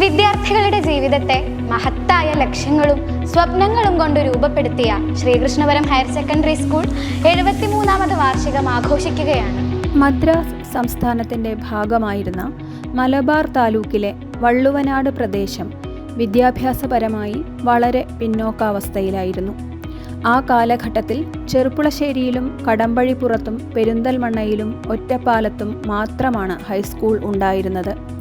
വിദ്യാർത്ഥികളുടെ ജീവിതത്തെ മഹത്തായ ലക്ഷ്യങ്ങളും സ്വപ്നങ്ങളും കൊണ്ട് രൂപപ്പെടുത്തിയ ശ്രീകൃഷ്ണപുരം ഹയർ സെക്കൻഡറി സ്കൂൾ എഴുപത്തിമൂന്നാമത് വാർഷികം ആഘോഷിക്കുകയാണ്. മദ്രാസ് സംസ്ഥാനത്തിന്റെ ഭാഗമായിരുന്ന മലബാർ താലൂക്കിലെ വള്ളുവനാട് പ്രദേശം വിദ്യാഭ്യാസപരമായി വളരെ പിന്നോക്കാവസ്ഥയിലായിരുന്നു. ആ കാലഘട്ടത്തിൽ ചെറുപ്പുളശ്ശേരിയിലും കടമ്പഴിപ്പുറത്തും പെരിന്തൽമണ്ണയിലും ഒറ്റപ്പാലത്തും മാത്രമാണ് ഹൈസ്കൂൾ ഉണ്ടായിരുന്നത്.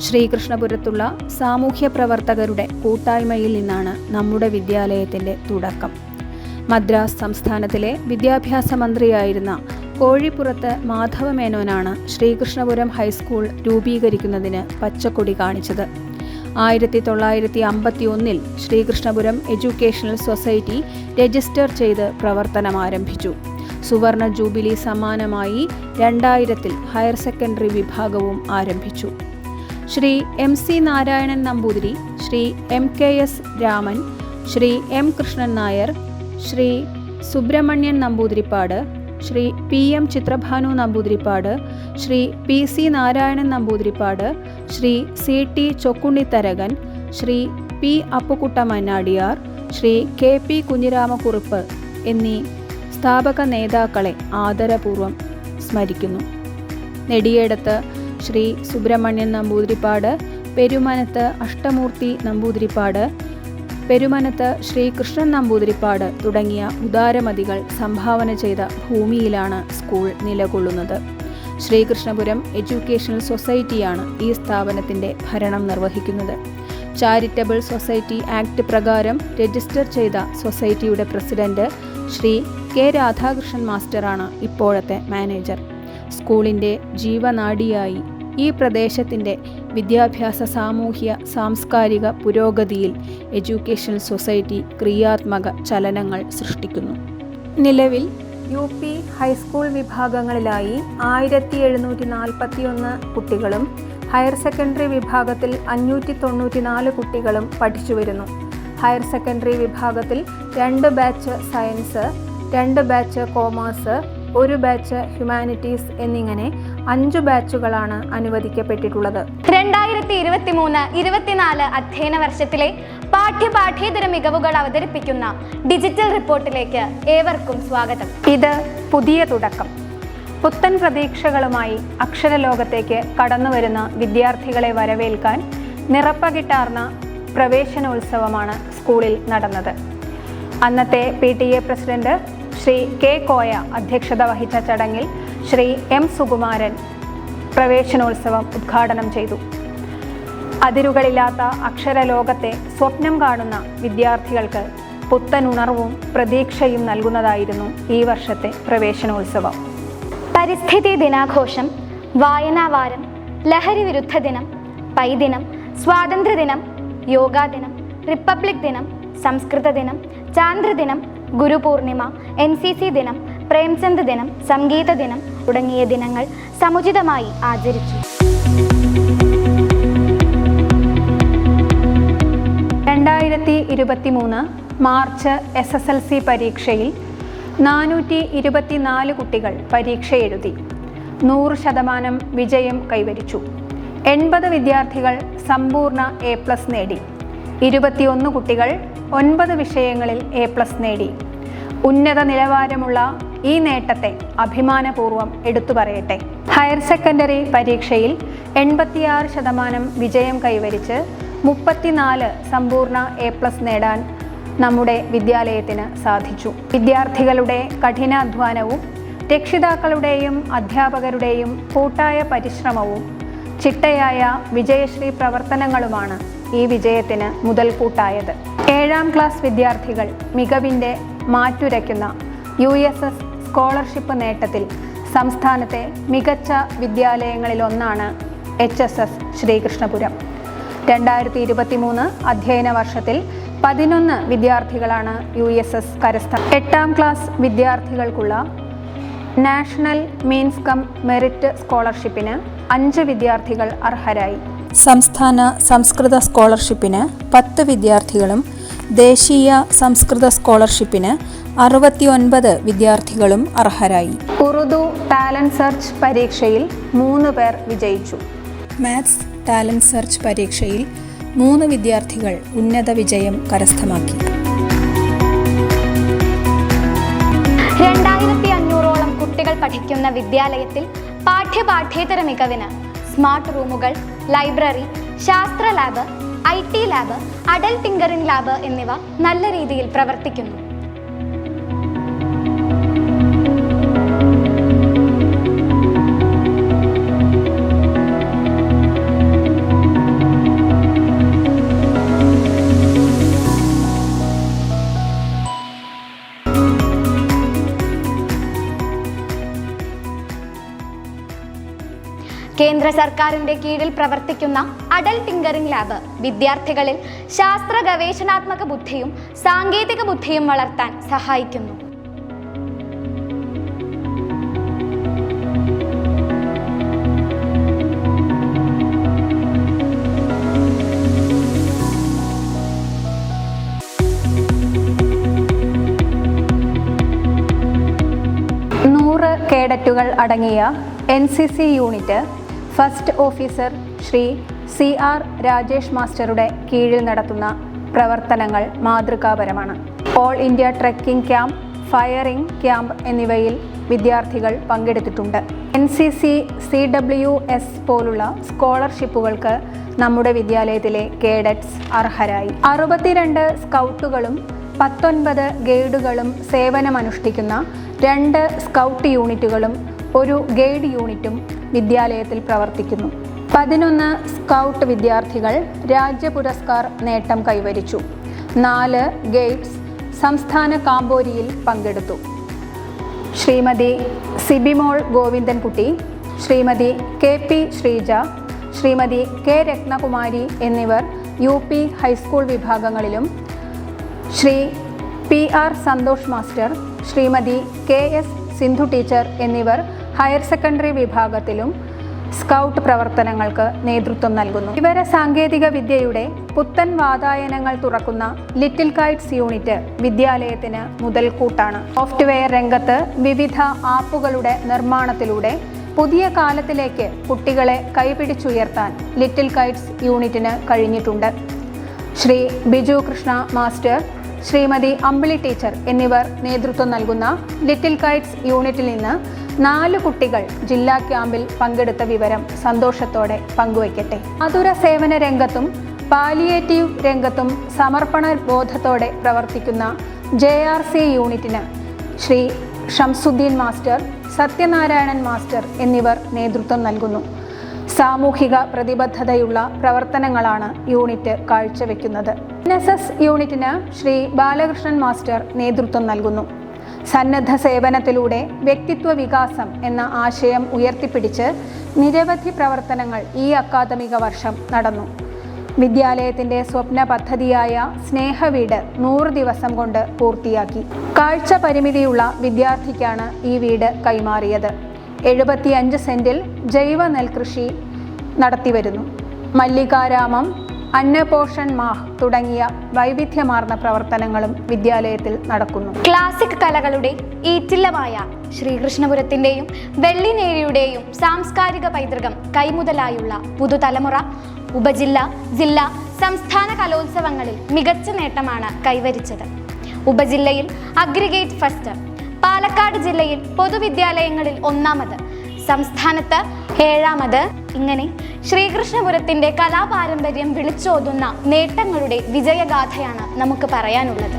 ശ്രീകൃഷ്ണപുരത്തുള്ള സാമൂഹ്യ പ്രവർത്തകരുടെ കൂട്ടായ്മയിൽ നിന്നാണ് നമ്മുടെ വിദ്യാലയത്തിന്റെ തുടക്കം. മദ്രാസ് സംസ്ഥാനത്തിലെ വിദ്യാഭ്യാസ മന്ത്രിയായിരുന്ന കോഴിപ്പുറത്ത് മാധവമേനോനാണ് ശ്രീകൃഷ്ണപുരം ഹൈസ്കൂൾ രൂപീകരിക്കുന്നതിന് പച്ചക്കൊടി കാണിച്ചത്. ആയിരത്തി തൊള്ളായിരത്തി അമ്പത്തി ഒന്നിൽ ശ്രീകൃഷ്ണപുരം എഡ്യൂക്കേഷണൽ സൊസൈറ്റി രജിസ്റ്റർ ചെയ്ത് പ്രവർത്തനം ആരംഭിച്ചു. സുവർണ ജൂബിലി സമ്മാനമായി രണ്ടായിരത്തിൽ ഹയർ സെക്കൻഡറി വിഭാഗവും ആരംഭിച്ചു. Shri M C Narayanan Namboothiri Shri M K S Raman Shri M Krishnan Nair Shri Subrahmanyan Namboothiripad Shri P M Chithrabhanu Namboothiripad Shri P C Narayanan Namboothiripad Shri C T Chokkunnitharakan Shri P Appukutta Mannadiyar Shri K P Kunhiramakurup എന്നീ സ്ഥാപക നേതാക്കളെ ആദരപൂർവം സ്മരിക്കുന്നു. നെടിയേടത്ത് ശ്രീ സുബ്രഹ്മണ്യൻ നമ്പൂതിരിപ്പാട് പെരുമനത്ത് അഷ്ടമൂർത്തി നമ്പൂതിരിപ്പാട് പെരുമനത്ത് ശ്രീ കൃഷ്ണൻ നമ്പൂതിരിപ്പാട് തുടങ്ങിയ ഉദാരമതികൾ സംഭാവന ചെയ്ത ഭൂമിയിലാണ് school നിലകൊള്ളുന്നത്. Sreekrishnapuram educational സൊസൈറ്റിയാണ് ഈ സ്ഥാപനത്തിന്റെ ഭരണം നിർവഹിക്കുന്നത്. ചാരിറ്റബിൾ സൊസൈറ്റി ആക്ട് പ്രകാരം രജിസ്റ്റർ ചെയ്ത സൊസൈറ്റിയുടെ പ്രസിഡന്റ് ശ്രീ കെ രാധാകൃഷ്ണൻ മാസ്റ്ററാണ് ഇപ്പോഴത്തെ മാനേജർ. സ്കൂളിന്റെ ജീവനാഡിയായി ഈ പ്രദേശത്തിന്റെ വിദ്യാഭ്യാസ സാമൂഹ്യ സാംസ്കാരിക പുരോഗതിയിൽ എഡ്യൂക്കേഷൻ സൊസൈറ്റി ക്രിയാത്മക ചലനങ്ങൾ സൃഷ്ടിക്കുന്നു. നിലവിൽ യു പി ഹൈസ്കൂൾ വിഭാഗങ്ങളിലായി ആയിരത്തി എഴുന്നൂറ്റി നാൽപ്പത്തി ഒന്ന് കുട്ടികളും ഹയർ സെക്കൻഡറി വിഭാഗത്തിൽ അഞ്ഞൂറ്റി തൊണ്ണൂറ്റി നാല് കുട്ടികളും പഠിച്ചു വരുന്നു ഹയർ സെക്കൻഡറി വിഭാഗത്തിൽ രണ്ട് ബാച്ച് സയൻസ് രണ്ട് ബാച്ച് കോമേഴ്സ് ഒരു ബാച്ച് ഹ്യൂമാനിറ്റീസ് എന്നിങ്ങനെ അഞ്ചു ബാച്ചുകളാണ് അനുവദിക്കപ്പെട്ടിട്ടുള്ളത്. രണ്ടായിരത്തി ഇരുപത്തി മൂന്ന് ഇരുപത്തിനാല് അധ്യയന വർഷത്തിലെ പാഠ്യപാഠ്യേതര മികവുകൾ അവതരിപ്പിക്കുന്ന ഡിജിറ്റൽ റിപ്പോർട്ടിലേക്ക് ഏവർക്കും സ്വാഗതം. ഇത് പുതിയ തുടക്കം. പുത്തൻ പ്രതീക്ഷകളുമായി അക്ഷരലോകത്തേക്ക് കടന്നുവരുന്ന വിദ്യാർത്ഥികളെ വരവേൽക്കാൻ നിറപ്പകിട്ടാർന്ന പ്രവേശനോത്സവമാണ് സ്കൂളിൽ നടന്നത്. അന്നത്തെ P T A president Shri K Koya അധ്യക്ഷത വഹിച്ച ചടങ്ങിൽ ശ്രീ എം സുകുമാരൻ പ്രവേശനോത്സവം ഉദ്ഘാടനം ചെയ്തു. അതിരുകളില്ലാത്ത അക്ഷരലോകത്തെ സ്വപ്നം കാണുന്ന വിദ്യാർത്ഥികൾക്ക് പുത്തൻ ഉണർവും പ്രതീക്ഷയും നൽകുന്നതായിരുന്നു ഈ വർഷത്തെ പ്രവേശനോത്സവം. പരിസ്ഥിതി ദിനാഘോഷം വായനാവാരം ലഹരി വിരുദ്ധ ദിനം പൈദിനം സ്വാതന്ത്ര്യദിനം യോഗാ ദിനം റിപ്പബ്ലിക് ദിനം സംസ്കൃത ദിനം ചാന്ദ്രദിനം ഗുരുപൂർണിമ എൻ സി സി ദിനം പ്രേംചന്ദ് ദിനം സംഗീത ദിനം തുടങ്ങിയ ദിനങ്ങൾ സമുചിതമായി ആചരിച്ചു. രണ്ടായിരത്തി ഇരുപത്തി മൂന്ന് March S S L C പരീക്ഷയിൽ നാനൂറ്റി ഇരുപത്തിനാല് കുട്ടികൾ പരീക്ഷ എഴുതി. നൂറ് ശതമാനം വിജയം കൈവരിച്ചു. എൺപത് വിദ്യാർത്ഥികൾ സമ്പൂർണ എ പ്ലസ് നേടി. ഇരുപത്തിയൊന്ന് കുട്ടികൾ ഒൻപത് വിഷയങ്ങളിൽ എ പ്ലസ് നേടി. ഉന്നത നിലവാരമുള്ള ഈ നേട്ടത്തെ അഭിമാനപൂർവം എടുത്തു പറയട്ടെ. ഹയർ സെക്കൻഡറി പരീക്ഷയിൽ എൺപത്തിയാറ് ശതമാനം വിജയം കൈവരിച്ച് മുപ്പത്തിനാല് സമ്പൂർണ എ പ്ലസ് നേടാൻ നമ്മുടെ വിദ്യാലയത്തിന് സാധിച്ചു. വിദ്യാർത്ഥികളുടെ കഠിനാധ്വാനവും രക്ഷിതാക്കളുടെയും അധ്യാപകരുടെയും കൂട്ടായ പരിശ്രമവും ചിട്ടയായ വിജയശ്രീ പ്രവർത്തനങ്ങളുമാണ് ഈ വിജയത്തിന് മുതൽക്കൂട്ടായത്. ഏഴാം ക്ലാസ് വിദ്യാർത്ഥികൾ മികവിന്റെ മാറ്റുരയ്ക്കുന്ന യു എസ് എസ് സ്കോളർഷിപ്പ് നേട്ടത്തിൽ സംസ്ഥാനത്തെ മികച്ച വിദ്യാലയങ്ങളിലൊന്നാണ് എച്ച് എസ് എസ് ശ്രീകൃഷ്ണപുരം. രണ്ടായിരത്തി ഇരുപത്തി മൂന്ന് അധ്യയന വർഷത്തിൽ പതിനൊന്ന് വിദ്യാർത്ഥികളാണ് യു എസ് എസ് കരസ്ഥ. എട്ടാം ക്ലാസ് വിദ്യാർത്ഥികൾക്കുള്ള നാഷണൽ മീൻസ് കം മെറിറ്റ് സ്കോളർഷിപ്പിന് അഞ്ച് വിദ്യാർത്ഥികൾ അർഹരായി. സംസ്ഥാന സംസ്കൃത സ്കോളർഷിപ്പിന് പത്ത് വിദ്യാർത്ഥികളും ദേശീയ സംസ്കൃത സ്കോളർഷിപ്പിന് അറുപത്തിയൊൻപത് വിദ്യാർത്ഥികളും അർഹരായി. ഉറുദു ടാലന്റ് സെർച്ച് പരീക്ഷയിൽ മൂന്ന് പേർ വിജയിച്ചു. മാത്സ് ടാലന്റ് സെർച്ച് പരീക്ഷയിൽ മൂന്ന് വിദ്യാർത്ഥികൾ ഉന്നത വിജയം കരസ്ഥമാക്കി. രണ്ടായിരത്തി അഞ്ഞൂറോളം കുട്ടികൾ പഠിക്കുന്ന വിദ്യാലയത്തിൽ പാഠ്യപാഠ്യേതര മികവിന് സ്മാർട്ട് റൂമുകൾ ലൈബ്രറി ശാസ്ത്ര lab I T lab Atal tinkering lab എന്നിവ നല്ല രീതിയിൽ പ്രവർത്തിക്കുന്നു. കേന്ദ്ര സർക്കാരിന്റെ കീഴിൽ പ്രവർത്തിക്കുന്ന അടൽ ടിങ്കറിംഗ് ലാബ് വിദ്യാർത്ഥികളിൽ ശാസ്ത്ര ഗവേഷണാത്മക ബുദ്ധിയും സാങ്കേതിക ബുദ്ധിയും വളർത്താൻ സഹായിക്കുന്നു. കേഡറ്റുകൾ അടങ്ങിയ N C C unit first officer Shri C R Rajesh മാസ്റ്ററുടെ കീഴിൽ നടത്തുന്ന പ്രവർത്തനങ്ങൾ മാതൃകാപരമാണ്. All India trekking camp firing camp എന്നിവയിൽ വിദ്യാർത്ഥികൾ പങ്കെടുത്തിട്ടുണ്ട്. N C C C W S പോലുള്ള സ്കോളർഷിപ്പുകൾക്ക് നമ്മുടെ വിദ്യാലയത്തിലെ കേഡറ്റ്സ് അർഹരായി. അറുപത്തിരണ്ട് സ്കൗട്ടുകളും പത്തൊൻപത് ഗൈഡുകളും സേവനമനുഷ്ഠിക്കുന്ന രണ്ട് സ്കൗട്ട് യൂണിറ്റുകളും ഒരു ഗൈഡ് യൂണിറ്റും വിദ്യാലയത്തിൽ പ്രവർത്തിക്കുന്നു. പതിനൊന്ന് സ്കൗട്ട് വിദ്യാർത്ഥികൾ രാജ്യ പുരസ്കാർ നേട്ടം കൈവരിച്ചു. നാല് ഗൈഡ്സ് സംസ്ഥാന കാമ്പോരിയിൽ പങ്കെടുത്തു. Shrimati Sibimol Govindankutty Shrimati K P Sreeja Shrimati K Ratnakumari എന്നിവർ യു പി ഹൈസ്കൂൾ വിഭാഗങ്ങളിലും Shri P R Santhosh master Shrimati K S Sindhu teacher എന്നിവർ ഹയർ സെക്കൻഡറി വിഭാഗത്തിലും സ്കൗട്ട് പ്രവർത്തനങ്ങൾക്ക് നേതൃത്വം നൽകുന്നു. വിവര സാങ്കേതിക വിദ്യയുടെ പുത്തൻ വാതായനങ്ങൾ തുറക്കുന്ന ലിറ്റിൽ കൈറ്റ്സ് യൂണിറ്റ് വിദ്യാലയത്തിന് മുതൽക്കൂട്ടാണ്. സോഫ്റ്റ്വെയർ രംഗത്ത് വിവിധ ആപ്പുകളുടെ നിർമ്മാണത്തിലൂടെ പുതിയ കാലത്തിലേക്ക് കുട്ടികളെ കൈപിടിച്ചുയർത്താൻ ലിറ്റിൽ കൈറ്റ്സ് യൂണിറ്റിന് കഴിഞ്ഞിട്ടുണ്ട്. ശ്രീ ബിജു കൃഷ്ണ മാസ്റ്റർ ശ്രീമതി അമ്പിളി ടീച്ചർ എന്നിവർ നേതൃത്വം നൽകുന്ന ലിറ്റിൽ കൈറ്റ്സ് യൂണിറ്റിൽ നിന്ന് നാല് കുട്ടികൾ ജില്ലാ ക്യാമ്പിൽ പങ്കെടുത്ത വിവരം സന്തോഷത്തോടെ പങ്കുവയ്ക്കട്ടെ. മധുര സേവന രംഗത്തും പാലിയേറ്റീവ് രംഗത്തും സമർപ്പണ ബോധത്തോടെ പ്രവർത്തിക്കുന്ന ജെ ആർ സി യൂണിറ്റിന് ശ്രീ ഷംസുദ്ദീൻ മാസ്റ്റർ സത്യനാരായണൻ മാസ്റ്റർ എന്നിവർ നേതൃത്വം നൽകുന്നു. സാമൂഹിക പ്രതിബദ്ധതയുള്ള പ്രവർത്തനങ്ങളാണ് യൂണിറ്റ് കാഴ്ചവെക്കുന്നത്. എസ് എസ് യൂണിറ്റിന് ശ്രീ ബാലകൃഷ്ണൻ മാസ്റ്റർ നേതൃത്വം നൽകുന്നു. സന്നദ്ധ സേവനത്തിലൂടെ വ്യക്തിത്വ വികാസം എന്ന ആശയം ഉയർത്തിപ്പിടിച്ച് നിരവധി പ്രവർത്തനങ്ങൾ ഈ അക്കാദമിക വർഷം നടന്നു. വിദ്യാലയത്തിന്റെ സ്വപ്ന പദ്ധതിയായ സ്നേഹവീട് നൂറ് ദിവസം കൊണ്ട് പൂർത്തിയാക്കി. കാഴ്ച പരിമിതിയുള്ള വിദ്യാർത്ഥിക്കാണ് ഈ വീട് കൈമാറിയത്. എഴുപത്തിയഞ്ച് സെന്റിൽ ജൈവ നെൽകൃഷി നടത്തിവരുന്നു. മല്ലികാരാമം അന്നപോഷൻ മാഹ് തുടങ്ങിയ വൈവിധ്യമാർന്ന പ്രവർത്തനങ്ങളും വിദ്യാലയത്തിൽ നടക്കുന്നു. ക്ലാസിക് കലകളുടെ ഈറ്റില്ലമായ ശ്രീകൃഷ്ണപുരത്തിന്റെയും വെള്ളിനേരിയുടെയും സാംസ്കാരിക പൈതൃകം കൈമുതലായുള്ള പുതുതലമുറ ഉപജില്ല ജില്ല സംസ്ഥാന കലോത്സവങ്ങളിൽ മികച്ച നേട്ടമാണ് കൈവരിച്ചത്. ഉപജില്ലയിൽ അഗ്രിഗേറ്റ് ഫസ്റ്റ് പാലക്കാട് ജില്ലയിൽ പൊതുവിദ്യാലയങ്ങളിൽ ഒന്നാമത് സംസ്ഥാനത്ത് ഏഴാമത്. ഇങ്ങനെ ശ്രീകൃഷ്ണപുരത്തിന്റെ കലാപാരമ്പര്യം വിളിച്ചോതുന്ന നേട്ടങ്ങളുടെ വിജയഗാഥയാണ് നമുക്ക് പറയാനുള്ളത്.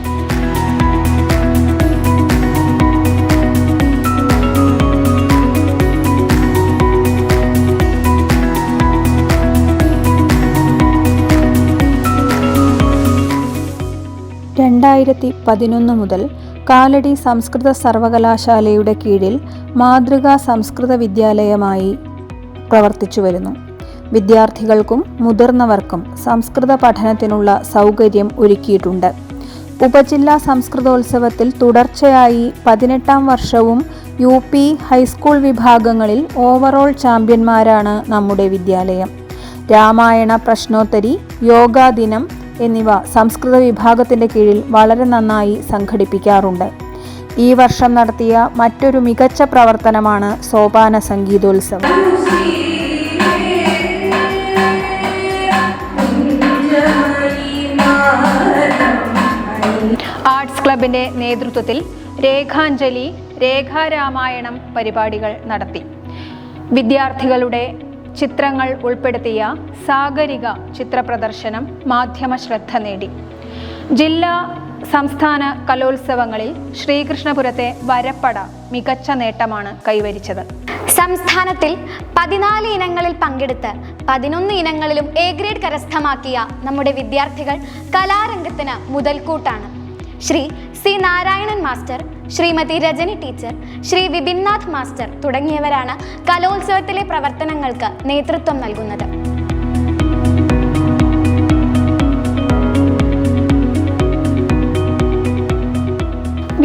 രണ്ടായിരത്തി പതിനൊന്ന് മുതൽ കാലടി സംസ്കൃത സർവകലാശാലയുടെ കീഴിൽ മാതൃകാ സംസ്കൃത വിദ്യാലയമായി പ്രവർത്തിച്ചു വരുന്നു. വിദ്യാർത്ഥികൾക്കും മുതിർന്നവർക്കും സംസ്കൃത പഠനത്തിനുള്ള സൗകര്യം ഒരുക്കിയിട്ടുണ്ട്. ഉപജില്ലാ സംസ്കൃതോത്സവത്തിൽ തുടർച്ചയായി പതിനെട്ടാം വർഷവും യു പി ഹൈസ്കൂൾ വിഭാഗങ്ങളിൽ ഓവറോൾ ചാമ്പ്യന്മാരാണ് നമ്മുടെ വിദ്യാലയം. രാമായണ പ്രശ്നോത്തരി യോഗാ ദിനം എന്നിവ സംസ്കൃത വിഭാഗത്തിന്റെ കീഴിൽ വളരെ നന്നായി സംഘടിപ്പിക്കാറുണ്ട്. ഈ വർഷം നടത്തിയ മറ്റൊരു മികച്ച പ്രവർത്തനമാണ് സോപാന സംഗീതോത്സവം. ആർട്സ് ക്ലബിന്റെ നേതൃത്വത്തിൽ രേഖാഞ്ജലി രേഖാരാമായണം പരിപാടികൾ നടത്തി. വിദ്യാർത്ഥികളുടെ ചിത്രങ്ങൾ ഉൾപ്പെടുത്തിയ സാഗരിക ചിത്രപ്രദർശനം മാധ്യമ ശ്രദ്ധ നേടി. ജില്ലാ സംസ്ഥാന കലോത്സവങ്ങളിൽ ശ്രീകൃഷ്ണപുരത്തെ വരപ്പട മികച്ച നേട്ടമാണ് കൈവരിച്ചത്. സംസ്ഥാനത്തിൽ പതിനാല് ഇനങ്ങളിൽ പങ്കെടുത്ത് പതിനൊന്ന് ഇനങ്ങളിലും എ ഗ്രേഡ് കരസ്ഥമാക്കിയ നമ്മുടെ വിദ്യാർത്ഥികൾ കലാരംഗത്തിന് മുതൽക്കൂട്ടാണ്. Shri C Narayanan master Shrimati Rajani teacher Shri Vipinnath master തുടങ്ങിയവരാണ് കലോത്സവത്തിലെ പ്രവർത്തനങ്ങൾക്ക് നേതൃത്വം നൽകുന്നത്.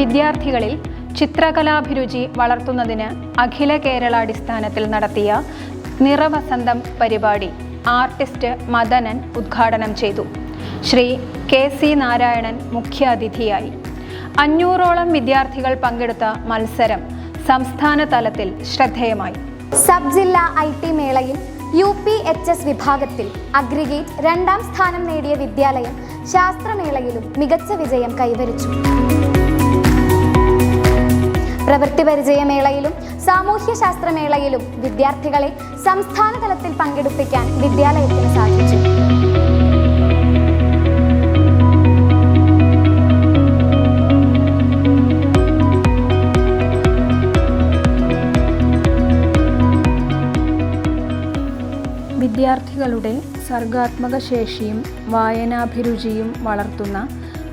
വിദ്യാർത്ഥികളിൽ ചിത്രകലാഭിരുചി വളർത്തുന്നതിന് അഖില കേരളാടിസ്ഥാനത്തിൽ നടത്തിയ നിറവസന്തം പരിപാടി ആർട്ടിസ്റ്റ് മദനൻ ഉദ്ഘാടനം ചെയ്തു. ശ്രീ കെ സി നാരായണൻ മുഖ്യാതിഥിയായി. അഞ്ഞൂറോളം വിദ്യാർത്ഥികൾ പങ്കെടുത്ത മത്സരം സംസ്ഥാന തലത്തിൽ ശ്രദ്ധേയമായി. സബ് ജില്ലാ ഐ ടി മേളയിൽ യു പി എച്ച് എസ് വിഭാഗത്തിൽ അഗ്രിഗേറ്റ് രണ്ടാം സ്ഥാനം നേടിയ വിദ്യാലയം ശാസ്ത്രമേളയിലും മികച്ച വിജയം കൈവരിച്ചു. പ്രവൃത്തി പരിചയമേളയിലും സാമൂഹ്യ ശാസ്ത്രമേളയിലും വിദ്യാർത്ഥികളെ സംസ്ഥാന തലത്തിൽ പങ്കെടുപ്പിക്കാൻ വിദ്യാലയത്തിന് സാധിച്ചു. വിദ്യാർത്ഥികളുടെ സർഗാത്മക ശേഷിയും വായനാഭിരുചിയും വളർത്തുന്ന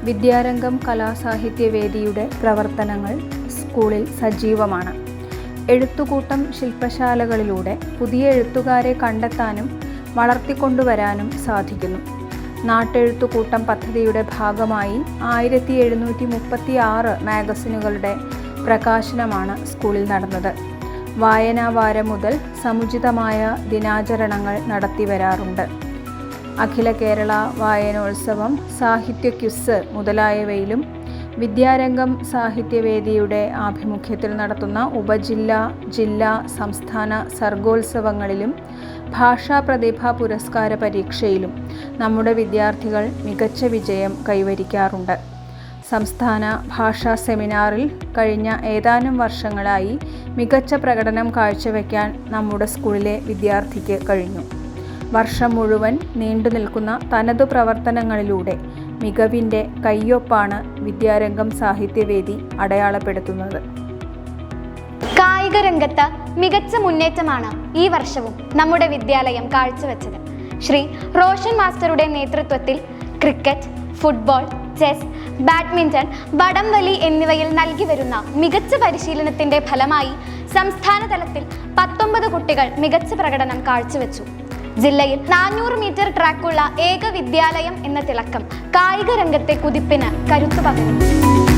വിദ്യാരംഗം കലാസാഹിത്യവേദിയുടെ പ്രവർത്തനങ്ങൾ സ്കൂളിൽ സജീവമാണ്. എഴുത്തുകൂട്ടം ശില്പശാലകളിലൂടെ പുതിയ എഴുത്തുകാരെ കണ്ടെത്താനും വളർത്തിക്കൊണ്ടുവരാനും സാധിക്കുന്നു. നാട്ടെഴുത്തുകൂട്ടം പദ്ധതിയുടെ ഭാഗമായി ആയിരത്തി എഴുന്നൂറ്റി മുപ്പത്തി ആറ് മാഗസിനുകളുടെ പ്രകാശനമാണ് സ്കൂളിൽ നടന്നത്. വായനാവാരം മുതൽ സമുചിതമായ ദിനാചരണങ്ങൾ നടത്തിവരാറുണ്ട്. അഖില കേരള വായനോത്സവം സാഹിത്യ ക്യുസ് മുതലായവയിലും വിദ്യാരംഗം സാഹിത്യവേദിയുടെ ആഭിമുഖ്യത്തിൽ നടത്തുന്ന ഉപജില്ല ജില്ലാ സംസ്ഥാന സർഗോത്സവങ്ങളിലും ഭാഷാ പ്രതിഭാ പുരസ്കാര പരീക്ഷയിലും നമ്മുടെ വിദ്യാർത്ഥികൾ മികച്ച വിജയം കൈവരിക്കാറുണ്ട്. സംസ്ഥാന ഭാഷാ സെമിനാറിൽ കഴിഞ്ഞ ഏതാനും വർഷങ്ങളായി മികച്ച പ്രകടനം കാഴ്ചവെക്കാൻ നമ്മുടെ സ്കൂളിലെ വിദ്യാർത്ഥിക്ക് കഴിഞ്ഞു. വർഷം മുഴുവൻ നീണ്ടു നിൽക്കുന്ന തനതു പ്രവർത്തനങ്ങളിലൂടെ മികവിന്റെ കയ്യൊപ്പാണ് വിദ്യാരംഗം സാഹിത്യവേദി അടയാളപ്പെടുത്തുന്നത്. കായിക രംഗത്ത് മികച്ച മുന്നേറ്റമാണ് ഈ വർഷവും നമ്മുടെ വിദ്യാലയം കാഴ്ചവെച്ചത്. ശ്രീ റോഷൻ മാസ്റ്ററുടെ നേതൃത്വത്തിൽ ക്രിക്കറ്റ് ഫുട്ബോൾ ചെസ് ബാഡ്മിന്റൺ വടംവലി എന്നിവയിൽ നൽകി വരുന്ന മികച്ച പരിശീലനത്തിന്റെ ഫലമായി സംസ്ഥാന തലത്തിൽ പത്തൊമ്പത് കുട്ടികൾ മികച്ച പ്രകടനം കാഴ്ചവെച്ചു. ജില്ലയിൽ നാനൂറ് മീറ്റർ ട്രാക്കുള്ള ഏക വിദ്യാലയം എന്ന തിളക്കം കായിക രംഗത്തെ കുതിപ്പിന് കരുത്തു പകരുന്നു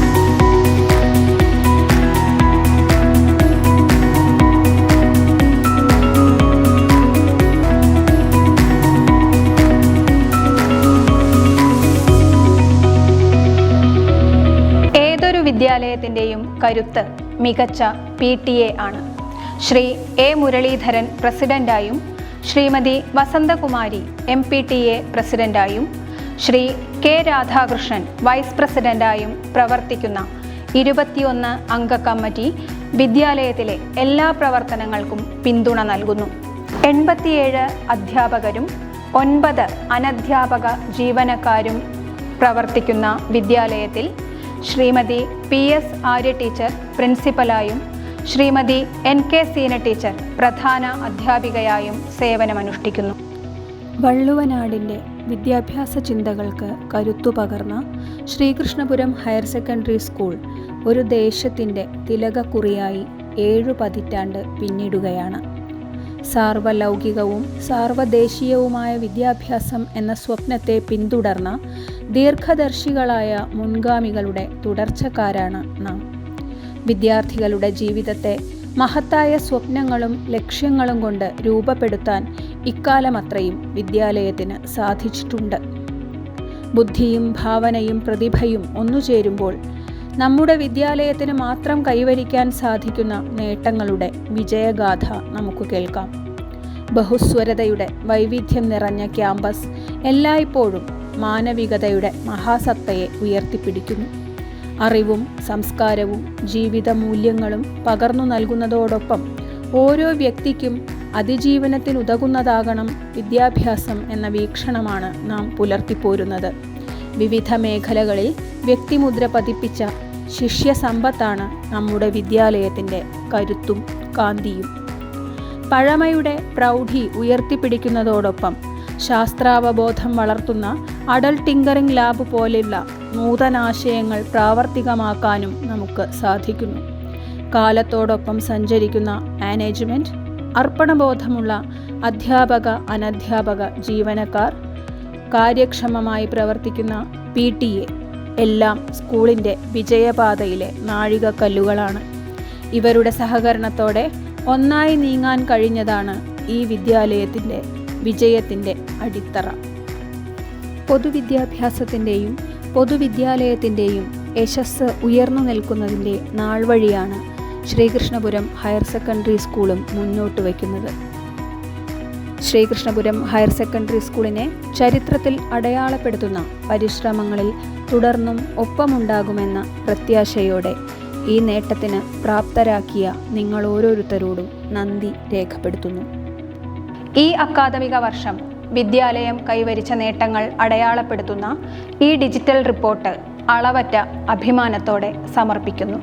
വിദ്യാലയത്തിന്റെയും കരുത്ത് മികച്ച പി ടി എ ആണ്. Shri A Muraleedharan പ്രസിഡന്റായും Shrimati Vasanthakumari M P T A പ്രസിഡന്റായും Shri K Radhakrishnan vice പ്രസിഡന്റായും പ്രവർത്തിക്കുന്ന ഇരുപത്തിയൊന്ന് അംഗ കമ്മിറ്റി വിദ്യാലയത്തിലെ എല്ലാ പ്രവർത്തനങ്ങൾക്കും പിന്തുണ നൽകുന്നു. എൺപത്തിയേഴ് അധ്യാപകരും ഒൻപത് അനധ്യാപക ജീവനക്കാരും പ്രവർത്തിക്കുന്ന വിദ്യാലയത്തിൽ Shrimati P S Arya teacher പ്രിൻസിപ്പലായും Shrimati N K Seena teacher പ്രധാന അധ്യാപികയായും സേവനമനുഷ്ഠിക്കുന്നു. വള്ളുവനാടിന്റെ വിദ്യാഭ്യാസ ചിന്തകൾക്ക് കരുത്തു പകർന്ന ശ്രീകൃഷ്ണപുരം ഹയർ സെക്കൻഡറി സ്കൂൾ ഒരു ദേശത്തിന്റെ തിലകക്കുറിയായി ഏഴു പതിറ്റാണ്ട് പിന്നിടുകയാണ്. സാർവലൗകികവും സാർവദേശീയവുമായ വിദ്യാഭ്യാസം എന്ന സ്വപ്നത്തെ പിന്തുടർന്ന ദീർഘദർശികളായ മുൻഗാമികളുടെ തുടർച്ചക്കാരാണ് നാം. വിദ്യാർത്ഥികളുടെ ജീവിതത്തെ മഹത്തായ സ്വപ്നങ്ങളും ലക്ഷ്യങ്ങളും കൊണ്ട് രൂപപ്പെടുത്താൻ ഇക്കാലമത്രയും വിദ്യാലയത്തിന് സാധിച്ചിട്ടുണ്ട്. ബുദ്ധിയും ഭാവനയും പ്രതിഭയും ഒന്നുചേരുമ്പോൾ നമ്മുടെ വിദ്യാലയത്തിന് മാത്രം കൈവരിക്കാൻ സാധിക്കുന്ന നേട്ടങ്ങളുടെ വിജയഗാഥ നമുക്ക് കേൾക്കാം. ബഹുസ്വരതയുടെ വൈവിധ്യം നിറഞ്ഞ ക്യാമ്പസ് എല്ലായ്പ്പോഴും മാനവികതയുടെ മഹാസത്തയെ ഉയർത്തിപ്പിടിക്കുന്നു. അറിവും സംസ്കാരവും ജീവിത മൂല്യങ്ങളും പകർന്നു നൽകുന്നതോടൊപ്പം ഓരോ വ്യക്തിക്കും അതിജീവനത്തിനുതകുന്നതാകണം വിദ്യാഭ്യാസം എന്ന വീക്ഷണമാണ് നാം പുലർത്തിപ്പോരുന്നത്. വിവിധ മേഖലകളിൽ വ്യക്തിമുദ്ര പതിപ്പിച്ച ശിഷ്യസമ്പത്താണ് നമ്മുടെ വിദ്യാലയത്തിന്റെ കരുത്തും കാന്തിയും. പഴമയുടെ പ്രൗഢി ഉയർത്തിപ്പിടിക്കുന്നതോടൊപ്പം ശാസ്ത്രാവബോധം വളർത്തുന്ന അഡൽ ടിങ്കറിംഗ് ലാബ് പോലെയുള്ള നൂതനാശയങ്ങൾ പ്രാവർത്തികമാക്കാനും നമുക്ക് സാധിക്കുന്നു. കാലത്തോടൊപ്പം സഞ്ചരിക്കുന്ന മാനേജ്മെന്റ് അർപ്പണബോധമുള്ള അധ്യാപക അനധ്യാപക ജീവനക്കാർ കാര്യക്ഷമമായി പ്രവർത്തിക്കുന്ന പി ടി എ എല്ലാം സ്കൂളിന്റെ വിജയപാതയിലെ നാഴികക്കല്ലുകളാണ്. ഇവരുടെ സഹകരണത്തോടെ ഒന്നായി നീങ്ങാൻ കഴിഞ്ഞതാണ് ഈ വിദ്യാലയത്തിന്റെ വിജയത്തിന്റെ അടിത്തറ. പൊതുവിദ്യാഭ്യാസത്തിന്റെയും പൊതുവിദ്യാലയത്തിന്റെയും യശസ് ഉയർന്നു നിൽക്കുന്നതിന്റെ നാൾവഴിയാണ് ശ്രീകൃഷ്ണപുരം ഹയർ സെക്കൻഡറി സ്കൂളും മുന്നോട്ട് വയ്ക്കുന്നത്. ശ്രീകൃഷ്ണപുരം ഹയർ സെക്കൻഡറി സ്കൂളിനെ ചരിത്രത്തിൽ അടയാളപ്പെടുത്തുന്ന പരിശ്രമങ്ങളിൽ തുടർന്നും ഒപ്പമുണ്ടാകുമെന്ന പ്രത്യാശയോടെ ഈ നേട്ടത്തിന് പ്രാപ്തരാക്കിയ നിങ്ങൾ ഓരോരുത്തരോടും നന്ദി രേഖപ്പെടുത്തുന്നു. ഈ അക്കാദമിക വർഷം വിദ്യാലയം കൈവരിച്ച നേട്ടങ്ങൾ അടയാളപ്പെടുത്തുന്ന ഈ ഡിജിറ്റൽ റിപ്പോർട്ട് അളവറ്റ അഭിമാനത്തോടെ സമർപ്പിക്കുന്നു.